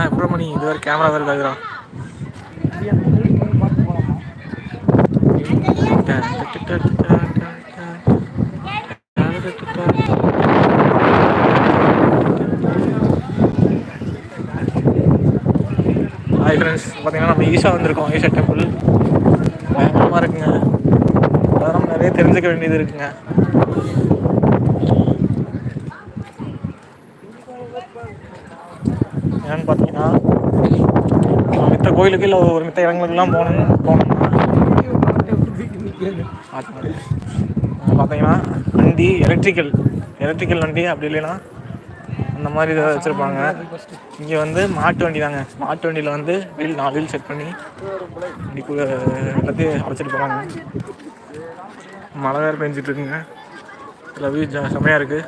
வேறு கேமரா வேறு கேட்குறான் ஹாய் ஃப்ரெண்ட்ஸ் பார்த்தீங்கன்னா நம்ம ஈஷா வந்திருக்கோம் ஈஷா டெம்பிள் பயங்கரமாக இருக்குங்க. அதெல்லாம் நிறைய தெரிஞ்சுக்க வேண்டியது இருக்குங்க. ஏன்னு பார்த்தீங்கன்னா மித்த கோயிலுக்கு இல்லை ஒரு மித்த இடங்களுக்கெல்லாம் போகணும் போனோம்னா பார்த்தீங்கன்னா வண்டி எலக்ட்ரிக்கல் எலக்ட்ரிக்கல் வண்டி அப்படி இல்லைன்னா அந்த மாதிரி இதை வச்சுருப்பாங்க. இங்கே வந்து மாட்டு வண்டி தாங்க. மாட்டு வண்டியில் வந்து வீல் நாலு வீல் செட் பண்ணி வண்டிக்குள்ளே எல்லாத்தையும் அழைச்சிட்டு போகிறாங்க மழை வேறு பெஞ்சிட்ருக்குங்க வியூ செம்மையாக இருக்குது